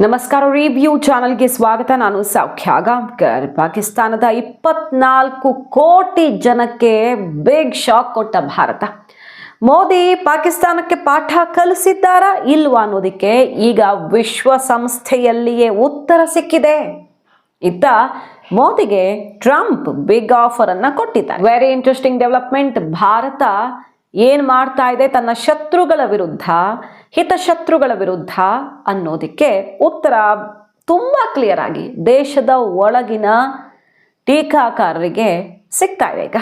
ನಮಸ್ಕಾರ ರಿವ್ಯೂ ಚಾನಲ್ಗೆ ಸ್ವಾಗತ. ನಾನು ಸೌಖ್ಯ. ಗಾಂವ್ಕರ್ ಪಾಕಿಸ್ತಾನದ ಇಪ್ಪತ್ನಾಲ್ಕು ಕೋಟಿ ಜನಕ್ಕೆ ಬಿಗ್ ಶಾಕ್ ಕೊಟ್ಟ ಭಾರತ. ಮೋದಿ ಪಾಕಿಸ್ತಾನಕ್ಕೆ ಪಾಠ ಕಲಿಸಿದ್ದಾರಾ ಇಲ್ವಾ ಅನ್ನೋದಕ್ಕೆ ಈಗ ವಿಶ್ವಸಂಸ್ಥೆಯಲ್ಲಿಯೇ ಉತ್ತರ ಸಿಕ್ಕಿದೆ. ಇತ್ತ ಮೋದಿಗೆ ಟ್ರಂಪ್ ಬಿಗ್ ಆಫರ್ ಅನ್ನ ಕೊಟ್ಟಿದ್ದಾರೆ. ವೆರಿ ಇಂಟ್ರೆಸ್ಟಿಂಗ್ ಡೆವಲಪ್ಮೆಂಟ್ ಭಾರತ ಏನು ಮಾಡ್ತಾ ಇದೆ? ತನ್ನ ಶತ್ರುಗಳ ವಿರುದ್ಧ ಹಿತಶತ್ರುಗಳ ವಿರುದ್ಧ ಅನ್ನೋದಕ್ಕೆ ಉತ್ತರ ತುಂಬ ಕ್ಲಿಯರ್ ಆಗಿ ದೇಶದ ಒಳಗಿನ ಟೀಕಾಕಾರರಿಗೆ ಸಿಗ್ತಾ ಇದೆ ಈಗ.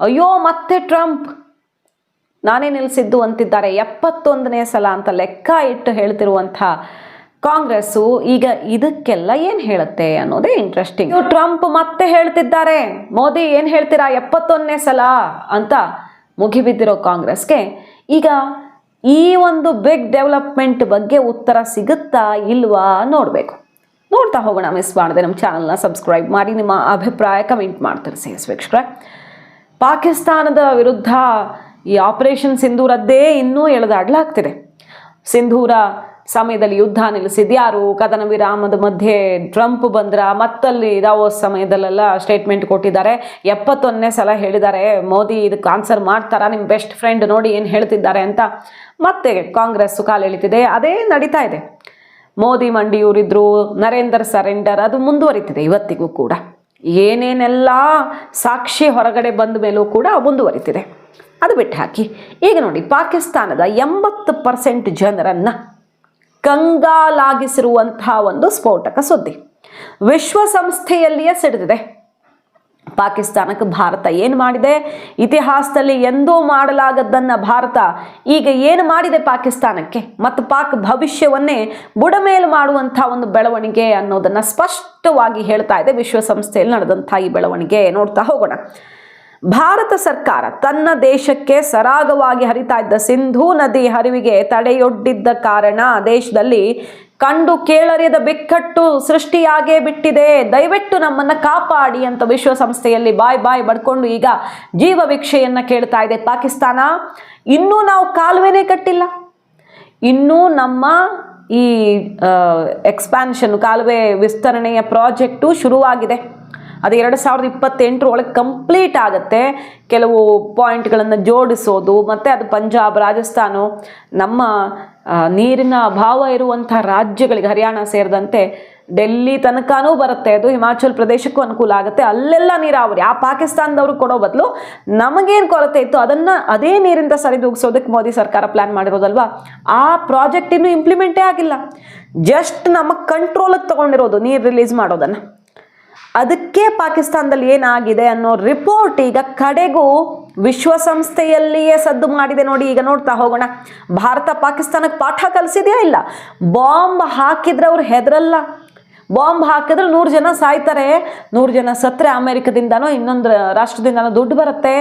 ಅಯ್ಯೋ, ಮತ್ತೆ ಟ್ರಂಪ್. ನಾನೇ ನಿಲ್ಲಿಸಿದ್ದು ಅಂತಿದ್ದಾರೆ. ಎಪ್ಪತ್ತೊಂದನೇ ಸಲ ಅಂತ ಲೆಕ್ಕ ಇಟ್ಟು ಹೇಳ್ತಿರುವಂಥ ಕಾಂಗ್ರೆಸ್ಸು ಈಗ ಇದಕ್ಕೆಲ್ಲ ಏನು ಹೇಳುತ್ತೆ ಅನ್ನೋದೇ ಇಂಟ್ರೆಸ್ಟಿಂಗ್ ಟ್ರಂಪ್ ಮತ್ತೆ ಹೇಳ್ತಿದ್ದಾರೆ. ಮೋದಿ ಏನು ಹೇಳ್ತೀರಾ ಎಪ್ಪತ್ತೊಂದನೇ ಸಲ ಅಂತ ಮುಗಿಬಿದ್ದಿರೋ ಕಾಂಗ್ರೆಸ್ಗೆ ಈಗ ಈ ಒಂದು ಬಿಗ್ ಡೆವಲಪ್ಮೆಂಟ್ ಬಗ್ಗೆ ಉತ್ತರ ಸಿಗುತ್ತಾ ಇಲ್ವಾ ನೋಡಬೇಕು. ನೋಡ್ತಾ ಹೋಗೋಣ ಮಿಸ್ ಮಾಡದೆ ನಮ್ಮ ಚಾನಲ್ನ ಸಬ್ಸ್ಕ್ರೈಬ್ ಮಾಡಿ, ನಿಮ್ಮ ಅಭಿಪ್ರಾಯ ಕಮೆಂಟ್ ಮಾಡ್ತಾರೆ ಸೇಸ್ ವೀಕ್ಷಕರೇ. ಪಾಕಿಸ್ತಾನದ ವಿರುದ್ಧ ಈ ಆಪರೇಷನ್ ಸಿಂಧೂರದ್ದೇ ಇನ್ನೂ ಎಳೆದಾಡ್ಲಾಗ್ತಿದೆ ಸಿಂಧೂರ ಸಮಯದಲ್ಲಿ ಯುದ್ಧ ನಿಲ್ಲಿಸಿದ್ಯಾರು? ಕದನ ವಿರಾಮದ ಮಧ್ಯೆ ಟ್ರಂಪ್ ಬಂದ್ರ ಮತ್ತಲ್ಲಿ ಇದಾವೋ ಸಮಯದಲ್ಲೆಲ್ಲ ಸ್ಟೇಟ್ಮೆಂಟ್ ಕೊಟ್ಟಿದ್ದಾರೆ. ಎಪ್ಪತ್ತೊಂದನೇ ಸಲ ಹೇಳಿದ್ದಾರೆ, ಮೋದಿ ಇದಕ್ಕೆ ಆನ್ಸರ್ ಮಾಡ್ತಾರಾ? ನಿಮ್ಮ ಬೆಸ್ಟ್ ಫ್ರೆಂಡ್ ನೋಡಿ ಏನು ಹೇಳ್ತಿದ್ದಾರೆ? ಅಂತ ಮತ್ತೆ ಕಾಂಗ್ರೆಸ್ ಕಾಲೆಳಿತಿದೆ ಅದೇ ನಡೀತಾ ಇದೆ. ಮೋದಿ ಮಂಡಿಯೂರಿದ್ರು, ನರೇಂದರ್ ಸರೆಂಡರ್ ಅದು ಮುಂದುವರಿತಿದೆ ಇವತ್ತಿಗೂ ಕೂಡ. ಏನೇನೆಲ್ಲ ಸಾಕ್ಷಿ ಹೊರಗಡೆ ಬಂದ ಮೇಲೂ ಕೂಡ ಮುಂದುವರಿತಿದೆ. ಅದು ಬಿಟ್ಟು ಹಾಕಿ. ಈಗ ನೋಡಿ, ಪಾಕಿಸ್ತಾನದ ಎಂಬತ್ತು ಪರ್ಸೆಂಟ್ ಜನರನ್ನು ಕಂಗಾಲಾಗಿಸಿರುವಂತಹ ಒಂದು ಸ್ಫೋಟಕ ಸುದ್ದಿ. ವಿಶ್ವಸಂಸ್ಥೆಯಲ್ಲಿಯೇ ಸಿಡಿದಿದೆ. ಪಾಕಿಸ್ತಾನಕ್ಕೆ ಭಾರತ ಏನು ಮಾಡಿದೆ? ಇತಿಹಾಸದಲ್ಲಿ ಎಂದೂ ಮಾಡಲಾಗದ್ದನ್ನು ಭಾರತ ಈಗ ಏನು ಮಾಡಿದೆ ಪಾಕಿಸ್ತಾನಕ್ಕೆ? ಮತ್ತು ಪಾಕ್ ಭವಿಷ್ಯವನ್ನೇ ಬುಡಮೇಲು ಮಾಡುವಂಥ ಒಂದು ಬೆಳವಣಿಗೆ ಅನ್ನೋದನ್ನು ಸ್ಪಷ್ಟವಾಗಿ ಹೇಳ್ತಾ ಇದೆ ವಿಶ್ವಸಂಸ್ಥೆಯಲ್ಲಿ ನಡೆದಂಥ ಈ ಬೆಳವಣಿಗೆ. ನೋಡ್ತಾ ಹೋಗೋಣ. ಭಾರತ ಸರ್ಕಾರ ತನ್ನ ದೇಶಕ್ಕೆ ಸರಾಗವಾಗಿ ಹರಿತಾ ಇದ್ದ ಸಿಂಧೂ ನದಿ ಹರಿವಿಗೆ ತಡೆಯೊಡ್ಡಿದ್ದ ಕಾರಣ ದೇಶದಲ್ಲಿ ಕಂಡು ಕೇಳರಿಯದ ಬಿಕ್ಕಟ್ಟು ಸೃಷ್ಟಿಯಾಗೇ ಬಿಟ್ಟಿದೆ. ದಯವಿಟ್ಟು ನಮ್ಮನ್ನ ಕಾಪಾಡಿ ಅಂತ ವಿಶ್ವಸಂಸ್ಥೆಯಲ್ಲಿ ಬಾಯ್ ಬಾಯ್ ಬಡ್ಕೊಂಡು ಈಗ ಜೀವ ಭಿಕ್ಷೆಯನ್ನು ಕೇಳ್ತಾ ಇದೆ ಪಾಕಿಸ್ತಾನ. ಇನ್ನೂ ನಾವು ಕಾಲುವೆನೇ ಕಟ್ಟಿಲ್ಲ. ಇನ್ನೂ ನಮ್ಮ ಈ ಎಕ್ಸ್ಪ್ಯಾನ್ಷನ್ ಕಾಲುವೆ ವಿಸ್ತರಣೆಯ ಪ್ರಾಜೆಕ್ಟು ಶುರುವಾಗಿದೆ. ಅದು ಎರಡು ಸಾವಿರದ ಇಪ್ಪತ್ತೆಂಟರ ಒಳಗೆ ಕಂಪ್ಲೀಟ್ ಆಗುತ್ತೆ. ಕೆಲವು ಪಾಯಿಂಟ್ಗಳನ್ನು ಜೋಡಿಸೋದು, ಮತ್ತು ಅದು ಪಂಜಾಬ್, ರಾಜಸ್ಥಾನ, ನಮ್ಮ ನೀರಿನ ಅಭಾವ ಇರುವಂಥ ರಾಜ್ಯಗಳಿಗೆ ಹರಿಯಾಣ ಸೇರಿದಂತೆ ಡೆಲ್ಲಿ ತನಕನೂ ಬರುತ್ತೆ ಅದು. ಹಿಮಾಚಲ್ ಪ್ರದೇಶಕ್ಕೂ ಅನುಕೂಲ ಆಗುತ್ತೆ. ಅಲ್ಲೆಲ್ಲ ನೀರಾವರಿ. ಆ ಪಾಕಿಸ್ತಾನದವ್ರು ಕೊಡೋ ಬದಲು ನಮಗೇನು ಕೊರತೆ ಇತ್ತು, ಅದನ್ನು ಅದೇ ನೀರಿಂದ ಸರಿದೂಗಿಸೋದಕ್ಕೆ ಮೋದಿ ಸರ್ಕಾರ ಪ್ಲ್ಯಾನ್ ಮಾಡಿರೋದಲ್ವಾ? ಆ ಪ್ರಾಜೆಕ್ಟ್ ಇನ್ನೂ ಇಂಪ್ಲಿಮೆಂಟೇ ಆಗಿಲ್ಲ. ಜಸ್ಟ್ ನಮ್ಮ ಕಂಟ್ರೋಲಿಗೆ ತೊಗೊಂಡಿರೋದು ನೀರು ರಿಲೀಸ್ ಮಾಡೋದನ್ನು. ಅದಕ್ಕೆ ಪಾಕಿಸ್ತಾನದಲ್ಲಿ ಏನಾಗಿದೆ ಅನ್ನೋ ರಿಪೋರ್ಟ್ ಈಗ ಕಡೆಗೂ ವಿಶ್ವಸಂಸ್ಥೆಯಲ್ಲಿಯೇ ಸದ್ದು ಮಾಡಿದೆ ನೋಡಿ, ಈಗ ನೋಡ್ತಾ ಹೋಗೋಣ. ಭಾರತ ಪಾಕಿಸ್ತಾನಕ್ಕೆ ಪಾಠ ಕಲಿಸಿದೆಯಾ ಇಲ್ಲ? ಬಾಂಬ್ ಹಾಕಿದ್ರೆ ಅವ್ರು ಹೆದರಲ್ಲ. ಬಾಂಬ್ ಹಾಕಿದ್ರೆ ನೂರು ಜನ ಸಾಯ್ತಾರೆ. ನೂರು ಜನ ಸತ್ತರೆ ಅಮೆರಿಕದಿಂದನೋ ಇನ್ನೊಂದು ರಾಷ್ಟ್ರದಿಂದನೋ ದುಡ್ಡು ಬರುತ್ತೆ.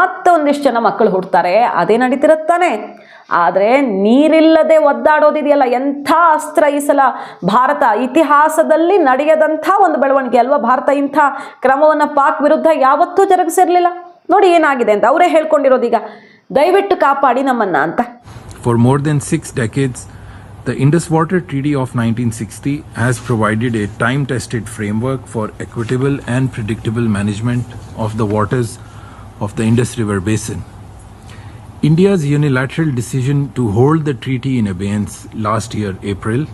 ಮತ್ತೊಂದಿಷ್ಟು ಜನ ಮಕ್ಕಳು ಹುಡ್ತಾರೆ ಅದೇ ನಡೀತಿರುತ್ತಾನೆ ಆದರೆ ನೀರಿಲ್ಲದೆ ಒದ್ದಾಡೋದಿದೆಯಲ್ಲ, ಎಂಥ ಅಸ್ತ್ರ ಈ ಸಲ ಭಾರತ ಇತಿಹಾಸದಲ್ಲಿ ನಡೆಯದಂಥ ಒಂದು ಬೆಳವಣಿಗೆ ಅಲ್ವಾ ಭಾರತ ಇಂಥ ಕ್ರಮವನ್ನು ಪಾಕ್ ವಿರುದ್ಧ ಯಾವತ್ತೂ ಜರುಗಿಸಿರಲಿಲ್ಲ? ನೋಡಿ ಏನಾಗಿದೆ ಅಂತ ಅವರೇ ಹೇಳ್ಕೊಂಡಿರೋದು ಈಗ. ದಯವಿಟ್ಟು ಕಾಪಾಡಿ ನಮ್ಮನ್ನ ಅಂತ. For more than six decades the Indus water treaty of nineteen sixty has provided a time tested framework for equitable and predictable management of the waters of the Indus river basin India's unilateral decision to hold the treaty in abeyance last year, April,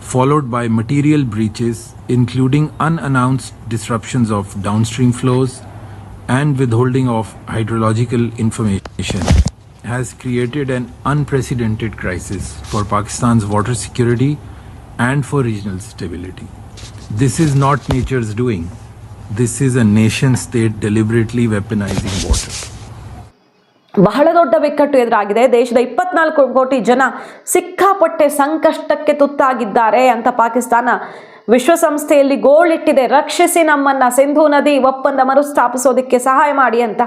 followed by material breaches, including unannounced disruptions of downstream flows and withholding of hydrological information, has created an unprecedented crisis for Pakistan's water security and for regional stability. This is not nature's doing. This is a nation state deliberately weaponizing water. ಬಹಳ ದೊಡ್ಡ ಬಿಕ್ಕಟ್ಟು ಎದುರಾಗಿದೆ. ದೇಶದ ಇಪ್ಪತ್ನಾಲ್ಕು ಕೋಟಿ ಜನ ಸಿಕ್ಕಾಪಟ್ಟೆ ಸಂಕಷ್ಟಕ್ಕೆ ತುತ್ತಾಗಿದ್ದಾರೆ ಅಂತ ಪಾಕಿಸ್ತಾನ ವಿಶ್ವಸಂಸ್ಥೆಯಲ್ಲಿ ಗೋಳಿಟ್ಟಿದೆ. ರಕ್ಷಿಸಿ ನಮ್ಮನ್ನ, ಸಿಂಧೂ ನದಿ ಒಪ್ಪಂದ ಮರುಸ್ಥಾಪಿಸೋದಕ್ಕೆ ಸಹಾಯ ಮಾಡಿ ಅಂತ.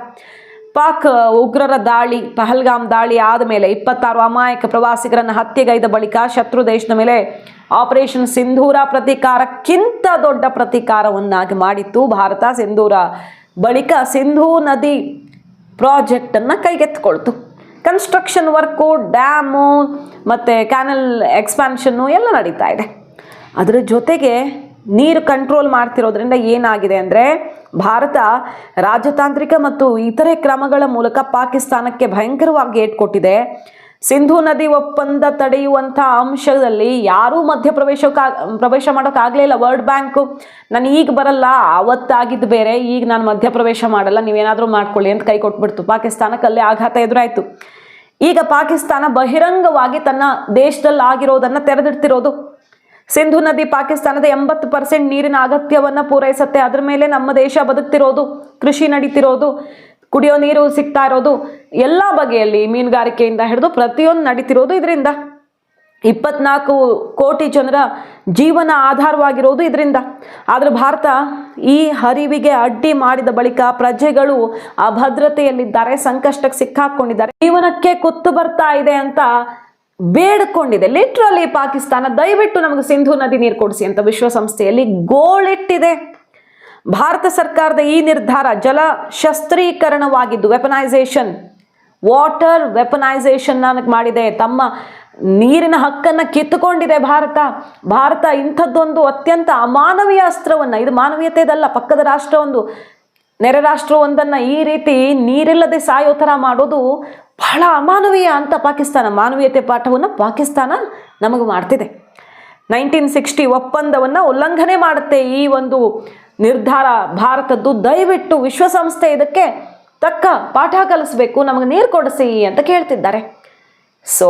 ಪಾಕ್, ಉಗ್ರರ ದಾಳಿ, ಪಹಲ್ಗಾಮ್ ದಾಳಿ ಆದ ಮೇಲೆ ಇಪ್ಪತ್ತಾರು ಅಮಾಯಕ ಪ್ರವಾಸಿಗರನ್ನು ಹತ್ಯೆಗೈದ ಬಳಿಕ ಶತ್ರು ದೇಶದ ಮೇಲೆ ಆಪರೇಷನ್ ಸಿಂಧೂರ ಪ್ರತೀಕಾರಕ್ಕಿಂತ ದೊಡ್ಡ ಪ್ರತೀಕಾರವನ್ನಾಗಿ ಮಾಡಿತ್ತು. ಭಾರತ ಸಿಂಧೂರ ಬಳಿಕ ಸಿಂಧೂ ನದಿ ಪ್ರಾಜೆಕ್ಟನ್ನು ಕೈಗೆತ್ಕೊಳ್ತು ಕನ್ಸ್ಟ್ರಕ್ಷನ್ ವರ್ಕು ಡ್ಯಾಮು ಮತ್ತು ಕ್ಯಾನಲ್ ಎಕ್ಸ್ಪಾನ್ಷನ್ನು ಎಲ್ಲ ನಡೀತಾ ಇದೆ. ಅದರ ಜೊತೆಗೆ ನೀರು ಕಂಟ್ರೋಲ್ ಮಾಡ್ತಿರೋದ್ರಿಂದ ಏನಾಗಿದೆ ಅಂದರೆ ಭಾರತ ರಾಜತಾಂತ್ರಿಕ ಮತ್ತು ಇತರೆ ಕ್ರಮಗಳ ಮೂಲಕ ಪಾಕಿಸ್ತಾನಕ್ಕೆ ಭಯಂಕರವಾಗಿ ಏಟ್ ಕೊಟ್ಟಿದೆ. ಸಿಂಧು ನದಿ ಒಪ್ಪಂದ ತಡೆಯುವಂಥ ಅಂಶದಲ್ಲಿ ಯಾರೂ ಮಧ್ಯಪ್ರವೇಶಕ್ಕೆ, ಪ್ರವೇಶ ಮಾಡೋಕ್ಕಾಗಲಿಲ್ಲ ವರ್ಲ್ಡ್ ಬ್ಯಾಂಕು ನಾನು ಈಗ ಬರಲ್ಲ ಅವತ್ತಾಗಿದ್ದು ಬೇರೆ, ಈಗ ನಾನು ಮಧ್ಯಪ್ರವೇಶ ಮಾಡಲ್ಲ, ನೀವೇನಾದರೂ ಮಾಡ್ಕೊಳ್ಳಿ ಅಂತ ಕೈ ಕೊಟ್ಬಿಡ್ತು. ಪಾಕಿಸ್ತಾನಕ್ಕೆ ಅಲ್ಲೇ ಆಘಾತ ಎದುರಾಯಿತು. ಈಗ ಪಾಕಿಸ್ತಾನ ಬಹಿರಂಗವಾಗಿ ತನ್ನ ದೇಶದಲ್ಲಿ ಆಗಿರೋದನ್ನು ತೆರೆದಿಡ್ತಿರೋದು. ಸಿಂಧು ನದಿ ಪಾಕಿಸ್ತಾನದ ಎಂಬತ್ತು ಪರ್ಸೆಂಟ್ ನೀರಿನ ಅಗತ್ಯವನ್ನು ಪೂರೈಸುತ್ತೆ. ಅದ್ರ ಮೇಲೆ ನಮ್ಮ ದೇಶ ಬದುಕ್ತಿರೋದು, ಕೃಷಿ ನಡೀತಿರೋದು ಕುಡಿಯೋ ನೀರು ಸಿಗ್ತಾ ಇರೋದು ಎಲ್ಲ ಬಗೆಯಲ್ಲಿ ಮೀನುಗಾರಿಕೆಯಿಂದ ಹಿಡಿದು ಪ್ರತಿಯೊಂದು ನಡೀತಿರೋದು ಇದರಿಂದ. ಇಪ್ಪತ್ನಾಲ್ಕು ಕೋಟಿ ಜನರ ಜೀವನ ಆಧಾರವಾಗಿರೋದು ಇದರಿಂದ. ಆದರೆ ಭಾರತ ಈ ಹರಿವಿಗೆ ಅಡ್ಡಿ ಮಾಡಿದ ಬಳಿಕ ಪ್ರಜೆಗಳು ಅಭದ್ರತೆಯಲ್ಲಿದ್ದಾರೆ, ಸಂಕಷ್ಟಕ್ಕೆ ಸಿಕ್ಕಾಕೊಂಡಿದ್ದಾರೆ. ಜೀವನಕ್ಕೆ ಕುತ್ತು ಬರ್ತಾ ಇದೆ ಅಂತ ಬೇಡ್ಕೊಂಡಿದೆ. ಲಿಟ್ರಲಿ ಪಾಕಿಸ್ತಾನ, ದಯವಿಟ್ಟು ನಮಗೆ ಸಿಂಧು ನದಿ ನೀರು ಕೊಡಿಸಿ ಅಂತ ವಿಶ್ವಸಂಸ್ಥೆಯಲ್ಲಿ ಗೋಳಿಟ್ಟಿದೆ. ಭಾರತ ಸರ್ಕಾರದ ಈ ನಿರ್ಧಾರ ಜಲ ಶಸ್ತ್ರೀಕರಣವಾಗಿದ್ದು ವೆಪನೈಸೇಷನ್ ವಾಟರ್ ವೆಪನೈಸೇಷನ್ ಮಾಡಿದೆ. ತಮ್ಮ ನೀರಿನ ಹಕ್ಕನ್ನು ಕಿತ್ತುಕೊಂಡಿದೆ ಭಾರತ. ಭಾರತ ಇಂಥದ್ದೊಂದು ಅತ್ಯಂತ ಅಮಾನವೀಯ ಅಸ್ತ್ರವನ್ನು, ಇದು ಮಾನವೀಯತೆದಲ್ಲ, ಪಕ್ಕದ ರಾಷ್ಟ್ರ ಒಂದು ನೆರೆ ರಾಷ್ಟ್ರವೊಂದನ್ನು ಈ ರೀತಿ ನೀರಿಲ್ಲದೆ ಸಾಯೋ ಥರ ಮಾಡೋದು ಬಹಳ ಅಮಾನವೀಯ ಅಂತ ಪಾಕಿಸ್ತಾನ, ಮಾನವೀಯತೆ ಪಾಠವನ್ನು ಪಾಕಿಸ್ತಾನ ನಮಗೆ ಮಾಡ್ತಿದೆ. ನೈನ್ಟೀನ್ ಸಿಕ್ಸ್ಟಿ ಒಪ್ಪಂದವನ್ನು ಉಲ್ಲಂಘನೆ ಮಾಡುತ್ತೆ ಈ ಒಂದು ನಿರ್ಧಾರ ಭಾರತದ್ದು ದಯವಿಟ್ಟು ವಿಶ್ವಸಂಸ್ಥೆ ಇದಕ್ಕೆ ತಕ್ಕ ಪಾಠ ಕಲಿಸ್ಬೇಕು, ನಮಗೆ ನೀರು ಕೊಡಿಸಿ ಅಂತ ಕೇಳ್ತಿದ್ದಾರೆ. ಸೊ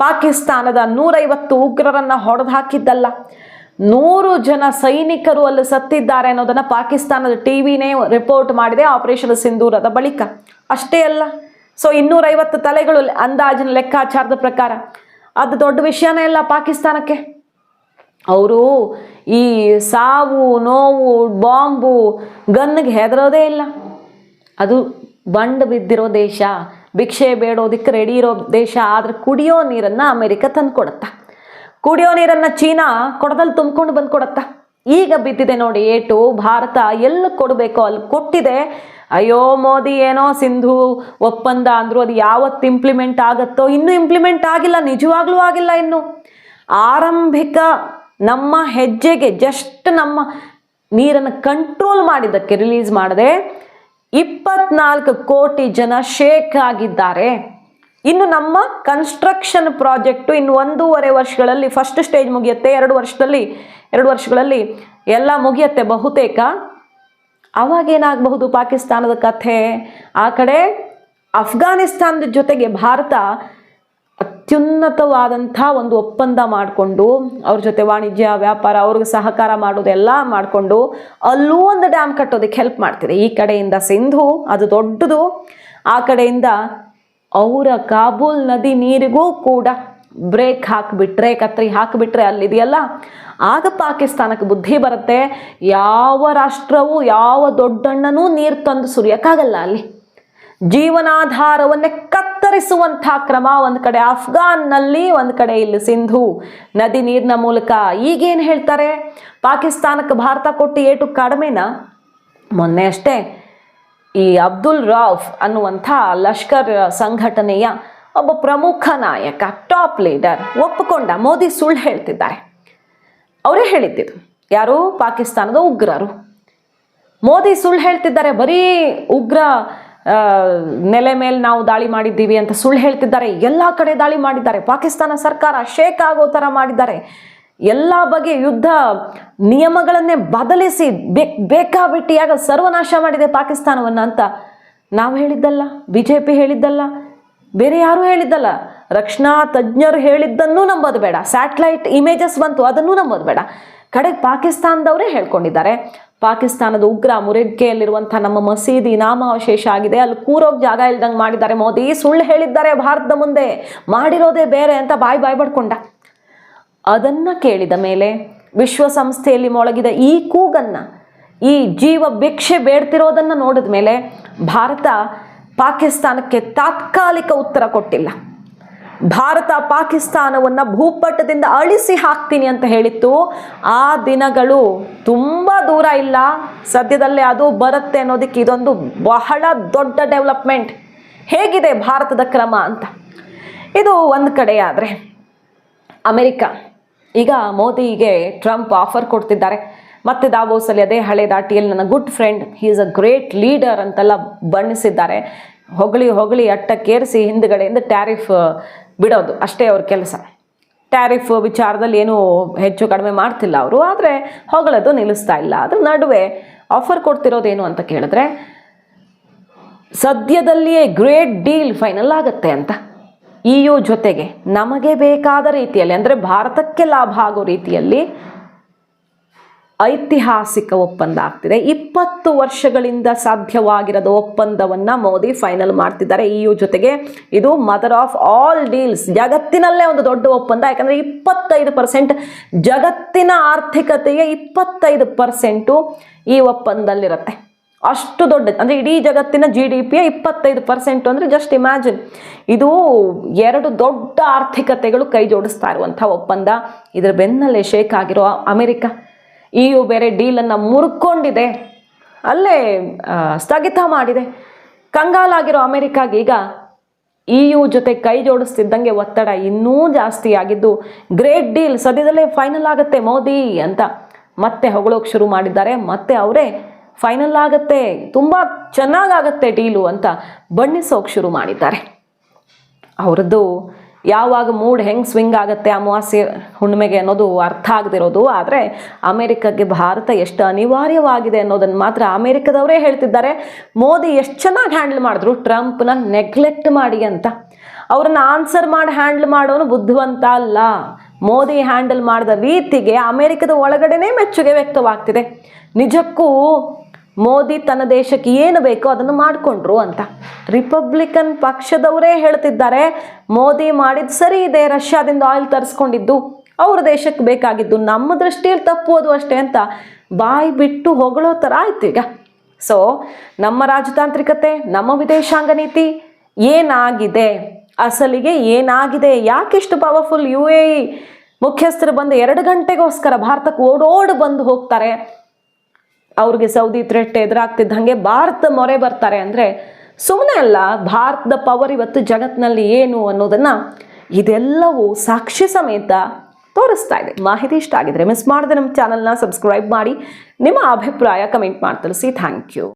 ಪಾಕಿಸ್ತಾನದ ನೂರೈವತ್ತು ಉಗ್ರರನ್ನು ಹೊಡೆದು ಹಾಕಿದ್ದಲ್ಲ ನೂರು ಜನ ಸೈನಿಕರು ಅಲ್ಲಿ ಸತ್ತಿದ್ದಾರೆ ಅನ್ನೋದನ್ನು ಪಾಕಿಸ್ತಾನದ ಟಿ ವಿನೇ ರಿಪೋರ್ಟ್ ಮಾಡಿದೆ ಆಪರೇಷನ್ ಸಿಂಧೂರದ ಬಳಿಕ. ಅಷ್ಟೇ ಅಲ್ಲ ಸೊ ಇನ್ನೂರೈವತ್ತು ತಲೆಗಳು ಅಂದಾಜಿನ ಲೆಕ್ಕಾಚಾರದ ಪ್ರಕಾರ. ಅದು ದೊಡ್ಡ ವಿಷಯನೇ ಇಲ್ಲ ಪಾಕಿಸ್ತಾನಕ್ಕೆ. ಅವರು ಈ ಸಾವು, ನೋವು, ಬಾಂಬು ಗನ್ನಿಗೆ ಹೆದರೋದೇ ಇಲ್ಲ. ಅದು ಬಂಡ್ ಬಿದ್ದಿರೋ ದೇಶ, ಭಿಕ್ಷೆ ಬೇಡೋದಕ್ಕೆ ರೆಡಿ ಇರೋ ದೇಶ, ಆದರೆ ಕುಡಿಯೋ ನೀರನ್ನು ಅಮೇರಿಕ ತಂದು ಕೊಡುತ್ತಾ ಕುಡಿಯೋ ನೀರನ್ನು ಚೀನಾ ಕೊಡದಲ್ಲಿ ತುಂಬ್ಕೊಂಡು ಬಂದು ಕೊಡುತ್ತಾ ಈಗ ಬಿದ್ದಿದೆ ನೋಡಿ ಏಟು, ಭಾರತ ಎಲ್ಲಿ ಕೊಡಬೇಕೋ ಅಲ್ಲಿ ಕೊಟ್ಟಿದೆ. ಅಯ್ಯೋ ಮೋದಿ ಏನೋ ಸಿಂಧು ಒಪ್ಪಂದ ಅಂದರು ಅದು ಯಾವತ್ತು ಇಂಪ್ಲಿಮೆಂಟ್ ಆಗುತ್ತೋ, ಇನ್ನೂ ಇಂಪ್ಲಿಮೆಂಟ್ ಆಗಿಲ್ಲ, ನಿಜವಾಗ್ಲೂ ಆಗಿಲ್ಲ ಇನ್ನು. ಆರಂಭಿಕ ನಮ್ಮ ಹೆಜ್ಜೆಗೆ ಜಸ್ಟ್ ನಮ್ಮ ನೀರನ್ನು ಕಂಟ್ರೋಲ್ ಮಾಡಿದ್ದಕ್ಕೆ ರಿಲೀಸ್ ಮಾಡದೆ ಇಪ್ಪತ್ನಾಲ್ಕು ಕೋಟಿ ಜನ ಶೇಕ್ ಆಗಿದ್ದಾರೆ. ಇನ್ನು ನಮ್ಮ ಕನ್ಸ್ಟ್ರಕ್ಷನ್ ಪ್ರಾಜೆಕ್ಟು ಇನ್ನು ಒಂದೂವರೆ ವರ್ಷಗಳಲ್ಲಿ ಫಸ್ಟ್ ಸ್ಟೇಜ್ ಮುಗಿಯುತ್ತೆ, ಎರಡು ವರ್ಷದಲ್ಲಿ, ಎರಡು ವರ್ಷಗಳಲ್ಲಿ ಎಲ್ಲ ಮುಗಿಯುತ್ತೆ ಬಹುತೇಕ. ಅವಾಗೇನಾಗಬಹುದು ಪಾಕಿಸ್ತಾನದ ಕಥೆ? ಆ ಕಡೆ ಅಫ್ಘಾನಿಸ್ತಾನದ ಜೊತೆಗೆ ಭಾರತ ಅತ್ಯುನ್ನತವಾದಂಥ ಒಂದು ಒಪ್ಪಂದ ಮಾಡಿಕೊಂಡು, ಅವ್ರ ಜೊತೆ ವಾಣಿಜ್ಯ, ವ್ಯಾಪಾರ, ಅವ್ರಿಗೆ ಸಹಕಾರ ಮಾಡೋದೆಲ್ಲ ಮಾಡಿಕೊಂಡು, ಅಲ್ಲೂ ಒಂದು ಡ್ಯಾಮ್ ಕಟ್ಟೋದಕ್ಕೆ ಹೆಲ್ಪ್ ಮಾಡ್ತಿದೆ. ಈ ಕಡೆಯಿಂದ ಸಿಂಧು, ಅದು ದೊಡ್ಡದು. ಆ ಕಡೆಯಿಂದ ಅವರ ಕಾಬೂಲ್ ನದಿ ನೀರಿಗೂ ಕೂಡ ಬ್ರೇಕ್ ಹಾಕಿಬಿಟ್ರೆ, ಕತ್ರಿ ಹಾಕಿಬಿಟ್ರೆ ಅಲ್ಲಿದೆಯಲ್ಲ, ಆಗ ಪಾಕಿಸ್ತಾನಕ್ಕೆ ಬುದ್ಧಿ ಬರುತ್ತೆ. ಯಾವ ರಾಷ್ಟ್ರವು, ಯಾವ ದೊಡ್ಡಣ್ಣನೂ ನೀರು ತಂದು ಸುರಿಯೋಕ್ಕಾಗಲ್ಲ ಅಲ್ಲಿ. ಜೀವನಾಧಾರವನ್ನೇ ಕತ್ತರಿಸುವಂತಹ ಕ್ರಮ ಒಂದು ಕಡೆ ಅಫ್ಘಾನ್ನಲ್ಲಿ, ಒಂದು ಕಡೆ ಇಲ್ಲಿ ಸಿಂಧು ನದಿ ನೀರಿನ ಮೂಲಕ. ಈಗೇನು ಹೇಳ್ತಾರೆ? ಪಾಕಿಸ್ತಾನಕ್ಕೆ ಭಾರತ ಕೊಟ್ಟು ಏಟು ಕಡಿಮೆನಾ? ಮೊನ್ನೆ ಅಷ್ಟೇ ಈ ಅಬ್ದುಲ್ ರಾಫ್ ಅನ್ನುವಂಥ ಲಷ್ಕರ್ ಸಂಘಟನೆಯ ಒಬ್ಬ ಪ್ರಮುಖ ನಾಯಕ, ಟಾಪ್ ಲೀಡರ್ ಒಪ್ಪಿಕೊಂಡ. ಮೋದಿ ಸುಳ್ಳು ಹೇಳ್ತಿದ್ದಾರೆ. ಅವರೇ ಹೇಳಿದ್ದಿದ್ದು. ಯಾರು? ಪಾಕಿಸ್ತಾನದ ಉಗ್ರರು. ಮೋದಿ ಸುಳ್ಳು ಹೇಳ್ತಿದ್ದಾರೆ. ಬರೀ ಉಗ್ರ ನೆಲೆ ಮೇಲೆ ನಾವು ದಾಳಿ ಮಾಡಿದ್ದೀವಿ ಅಂತ ಸುಳ್ಳು ಹೇಳ್ತಿದ್ದಾರೆ. ಎಲ್ಲ ಕಡೆ ದಾಳಿ ಮಾಡಿದ್ದಾರೆ. ಪಾಕಿಸ್ತಾನ ಸರ್ಕಾರ ಶೇಕ್ ಆಗೋ ಥರ ಮಾಡಿದ್ದಾರೆ. ಎಲ್ಲ ಬಗೆ ಯುದ್ಧ ನಿಯಮಗಳನ್ನೇ ಬದಲಿಸಿ ಬೇಕ್ ಬೇಕಾಬಿಟ್ಟಿಯಾಗ ಸರ್ವನಾಶ ಮಾಡಿದೆ ಪಾಕಿಸ್ತಾನವನ್ನು ಅಂತ ನಾವು ಹೇಳಿದ್ದಲ್ಲ ಬಿ ಜೆ ಪಿ ಹೇಳಿದ್ದಲ್ಲ, ಬೇರೆ ಯಾರೂ ಹೇಳಿದ್ದಲ್ಲ. ರಕ್ಷಣಾ ತಜ್ಞರು ಹೇಳಿದ್ದನ್ನೂ ನಂಬೋದು ಬೇಡ. ಸ್ಯಾಟಲೈಟ್ ಇಮೇಜಸ್ ಬಂತು, ಅದನ್ನೂ ನಂಬೋದು ಬೇಡ. ಕಡೆಗೆ ಪಾಕಿಸ್ತಾನದವರೇ ಹೇಳ್ಕೊಂಡಿದ್ದಾರೆ. ಪಾಕಿಸ್ತಾನದ ಉಗ್ರ ಮುರಿಗೆಯಲ್ಲಿರುವಂತಹ ನಮ್ಮ ಮಸೀದಿ ನಾಮಾವಶೇಷ ಆಗಿದೆ. ಅಲ್ಲಿ ಕೂರೋಗ್ ಜಾಗ ಇಲ್ದಂಗೆ ಮಾಡಿದ್ದಾರೆ. ಮೋದಿ ಸುಳ್ಳು ಹೇಳಿದ್ದಾರೆ ಭಾರತದ ಮುಂದೆ. ಮಾಡಿರೋದೇ ಬೇರೆ ಅಂತ ಬಾಯಿ ಬಾಯಿ ಪಡ್ಕೊಂಡ. ಅದನ್ನು ಕೇಳಿದ ಮೇಲೆ ವಿಶ್ವಸಂಸ್ಥೆಯಲ್ಲಿ ಮೊಳಗಿದ ಈ ಕೂಗನ್ನು, ಈ ಜೀವ ಭಿಕ್ಷೆ ಬೇಡ್ತಿರೋದನ್ನು ನೋಡಿದ ಮೇಲೆ ಭಾರತ ಪಾಕಿಸ್ತಾನಕ್ಕೆ ತಾತ್ಕಾಲಿಕ ಉತ್ತರ ಕೊಟ್ಟಿಲ್ಲ. ಭಾರತ ಪಾಕಿಸ್ತಾನವನ್ನು ಭೂಪಟದಿಂದ ಅಳಿಸಿ ಹಾಕ್ತೀನಿ ಅಂತ ಹೇಳಿತ್ತು. ಆ ದಿನಗಳು ತುಂಬ ದೂರ ಇಲ್ಲ. ಸದ್ಯದಲ್ಲೇ ಅದು ಬರುತ್ತೆ ಅನ್ನೋದಕ್ಕೆ ಇದೊಂದು ಬಹಳ ದೊಡ್ಡ ಡೆವಲಪ್ಮೆಂಟ್. ಹೇಗಿದೆ ಭಾರತದ ಕ್ರಮ ಅಂತ? ಇದು ಒಂದು ಕಡೆ ಆದರೆ ಅಮೆರಿಕ, ಈಗ ಮೋದಿಗೆ ಟ್ರಂಪ್ ಆಫರ್ ಕೊಡ್ತಿದ್ದಾರೆ. ಮತ್ತೆ ದಾವೋಸಲ್ಲಿ ಅದೇ ಹಳೆ ದಾಟಿಯಲ್ಲಿ ನನ್ನ good friend he is a great leader ಅಂತೆಲ್ಲ ಬಣ್ಣಿಸಿದ್ದಾರೆ. ಹೊಗಳಿ ಹೊಗಳಿ ಅಟ್ಟಕ್ಕೇರಿಸಿ ಹಿಂದುಗಡೆಯಿಂದ ಟ್ಯಾರಿಫ್ ಬಿಡೋದು. ಅಷ್ಟೇ ಅವ್ರ ಕೆಲಸ. ಟ್ಯಾರಿಫ್ ವಿಚಾರದಲ್ಲಿ ಏನು ಹೆಚ್ಚು ಕಡಿಮೆ ಮಾಡ್ತಿಲ್ಲ ಅವರು. ಆದರೆ ಹೊಗಳದು ನಿಲ್ಲಿಸ್ತಾ ಇಲ್ಲ. ಅದ್ರ ನಡುವೆ ಆಫರ್ ಕೊಡ್ತಿರೋದೇನು ಅಂತ ಕೇಳಿದ್ರೆ, ಸದ್ಯದಲ್ಲಿಯೇ ಗ್ರೇಟ್ ಡೀಲ್ ಫೈನಲ್ ಆಗುತ್ತೆ ಅಂತ. ಇ ಯು ಜೊತೆಗೆ ನಮಗೆ ಬೇಕಾದ ರೀತಿಯಲ್ಲಿ, ಅಂದರೆ ಭಾರತಕ್ಕೆ ಲಾಭ ಆಗೋ ರೀತಿಯಲ್ಲಿ ಐತಿಹಾಸಿಕ ಒಪ್ಪಂದ ಆಗ್ತಿದೆ. ಇಪ್ಪತ್ತು ವರ್ಷಗಳಿಂದ ಸಾಧ್ಯವಾಗಿರದ ಒಪ್ಪಂದವನ್ನ ಮೋದಿ ಫೈನಲ್ ಮಾಡ್ತಿದ್ದಾರೆ. ಇ ಯು ಜೊತೆಗೆ ಇದು ಮದರ್ ಆಫ್ ಆಲ್ ಡೀಲ್ಸ್ ಜಗತ್ತಿನಲ್ಲೇ ಒಂದು ದೊಡ್ಡ ಒಪ್ಪಂದ. ಯಾಕಂದ್ರೆ ಇಪ್ಪತ್ತೈದು ಪರ್ಸೆಂಟ್ ಜಗತ್ತಿನ ಆರ್ಥಿಕತೆಯ ಇಪ್ಪತ್ತೈದು ಪರ್ಸೆಂಟು ಈ ಒಪ್ಪಂದದಲ್ಲಿರುತ್ತೆ ಅಷ್ಟು ದೊಡ್ಡ, ಅಂದರೆ ಇಡೀ ಜಗತ್ತಿನ ಜಿ ಡಿ ಪಿಯ ಇಪ್ಪತ್ತೈದು ಪರ್ಸೆಂಟು ಅಂದರೆ ಜಸ್ಟ್ ಇಮ್ಯಾಜಿನ್ ಇದು ಎರಡು ದೊಡ್ಡ ಆರ್ಥಿಕತೆಗಳು ಕೈ ಜೋಡಿಸ್ತಾ ಇರುವಂಥ ಒಪ್ಪಂದ. ಇದರ ಬೆನ್ನಲ್ಲೇ ಶೇಕ್ ಆಗಿರೋ ಅಮೆರಿಕ. ಇ ಯು ಬೇರೆ ಡೀಲನ್ನು ಮುರ್ಕೊಂಡಿದೆ. ಅಲ್ಲೇ ಸ್ಥಗಿತ ಮಾಡಿದೆ. ಕಂಗಾಲಾಗಿರೋ ಅಮೆರಿಕಾಗೆ ಈಗ ಇ ಯು ಜೊತೆ ಕೈ ಜೋಡಿಸ್ತಿದ್ದಂಗೆ ಒತ್ತಡ ಇನ್ನೂ ಜಾಸ್ತಿ ಆಗಿದ್ದು, ಗ್ರೇಟ್ ಡೀಲ್, ಸದ್ಯದಲ್ಲೇ ಫೈನಲ್ ಆಗುತ್ತೆ ಮೋದಿ ಅಂತ ಮತ್ತೆ ಹೊಗಳೋಕೆ ಶುರು ಮಾಡಿದ್ದಾರೆ. ಮತ್ತೆ ಅವರೇ ಫೈನಲ್ ಆಗುತ್ತೆ, ತುಂಬ ಚೆನ್ನಾಗಾಗತ್ತೆ ಡೀಲು ಅಂತ ಬಣ್ಣಿಸೋಕೆ ಶುರು ಮಾಡಿದ್ದಾರೆ. ಅವ್ರದ್ದು ಯಾವಾಗ ಮೂಡ್ ಹೆಂಗೆ ಸ್ವಿಂಗ್ ಆಗುತ್ತೆ ಅಮಾವಾಸ್ಯೆ ಹುಣ್ಣಿಮೆಗೆ ಅನ್ನೋದು ಅರ್ಥ ಆಗದಿರೋದು, ಆದರೆ ಅಮೆರಿಕಕ್ಕೆ ಭಾರತ ಎಷ್ಟು ಅನಿವಾರ್ಯವಾಗಿದೆ ಅನ್ನೋದನ್ನು ಮಾತ್ರ ಅಮೆರಿಕದವರೇ ಹೇಳ್ತಿದ್ದಾರೆ. ಮೋದಿ ಎಷ್ಟು ಚೆನ್ನಾಗಿ ಹ್ಯಾಂಡಲ್ ಮಾಡಿದ್ರು, ಟ್ರಂಪ್ನ ನೆಗ್ಲೆಕ್ಟ್ ಮಾಡಿ ಅಂತ. ಅವ್ರನ್ನ ಆನ್ಸರ್ ಮಾಡಿ ಹ್ಯಾಂಡಲ್ ಮಾಡೋನು ಬುದ್ಧಿವಂತ ಅಲ್ಲ. ಮೋದಿ ಹ್ಯಾಂಡಲ್ ಮಾಡಿದ ರೀತಿಗೆ ಅಮೆರಿಕದ ಒಳಗಡೆನೇ ಮೆಚ್ಚುಗೆ ವ್ಯಕ್ತವಾಗ್ತಿದೆ. ನಿಜಕ್ಕೂ ಮೋದಿ ತನ್ನ ದೇಶಕ್ಕೆ ಏನು ಬೇಕೋ ಅದನ್ನು ಮಾಡಿಕೊಂಡ್ರು ಅಂತ. ರಿಪಬ್ಲಿಕನ್ ಪಕ್ಷದವರೇ ಹೇಳ್ತಿದ್ದಾರೆ, ಮೋದಿ ಮಾಡಿದ ಸರಿ ಇದೆ, ರಷ್ಯಾದಿಂದ ಆಯಿಲ್ ತರಿಸ್ಕೊಂಡಿದ್ದು, ಅವ್ರ ದೇಶಕ್ಕೆ ಬೇಕಾಗಿದ್ದು ನಮ್ಮ ದೃಷ್ಟಿಯಲ್ಲಿ ತಪ್ಪೋದು ಅಷ್ಟೇ ಅಂತ ಬಾಯಿ ಬಿಟ್ಟು ಹೊಗಳೋ ಥರ ಆಯ್ತು ಈಗ. ಸೊ ನಮ್ಮ ರಾಜತಾಂತ್ರಿಕತೆ, ನಮ್ಮ ವಿದೇಶಾಂಗ ನೀತಿ ಏನಾಗಿದೆ? ಅಸಲಿಗೆ ಏನಾಗಿದೆ? ಯಾಕಿಷ್ಟು ಪವರ್ಫುಲ್ ಯು ಎ ಮುಖ್ಯಸ್ಥರು ಬಂದು ಎರಡು ಗಂಟೆಗೋಸ್ಕರ ಭಾರತಕ್ಕೆ ಓಡೋಡ್ ಬಂದು ಹೋಗ್ತಾರೆ? ಅವ್ರಿಗೆ ಸೌದಿ ಥ್ರೆಟ್ ಎದುರಾಗ್ತಿದ್ದಂಗೆ ಭಾರತ ಮೊರೆ ಬರ್ತಾರೆ ಅಂದರೆ ಸುಮ್ಮನೆ ಅಲ್ಲ, ಭಾರತದ ಪವರ್ ಇವತ್ತು ಜಗತ್ತಿನಲ್ಲಿ ಏನು ಅನ್ನೋದನ್ನು ಇದೆಲ್ಲವೂ ಸಾಕ್ಷಿ ಸಮೇತ ತೋರಿಸ್ತಾ ಇದೆ. ಮಾಹಿತಿ ಇಷ್ಟ ಆಗಿದ್ರೆ ಮಿಸ್ ಮಾಡದೆ ನಮ್ಮ ಚಾನಲ್ನ ಸಬ್ಸ್ಕ್ರೈಬ್ ಮಾಡಿ, ನಿಮ್ಮ ಅಭಿಪ್ರಾಯ ಕಮೆಂಟ್ ಮಾಡಿ ತಿಳಿಸಿ ಥ್ಯಾಂಕ್ ಯು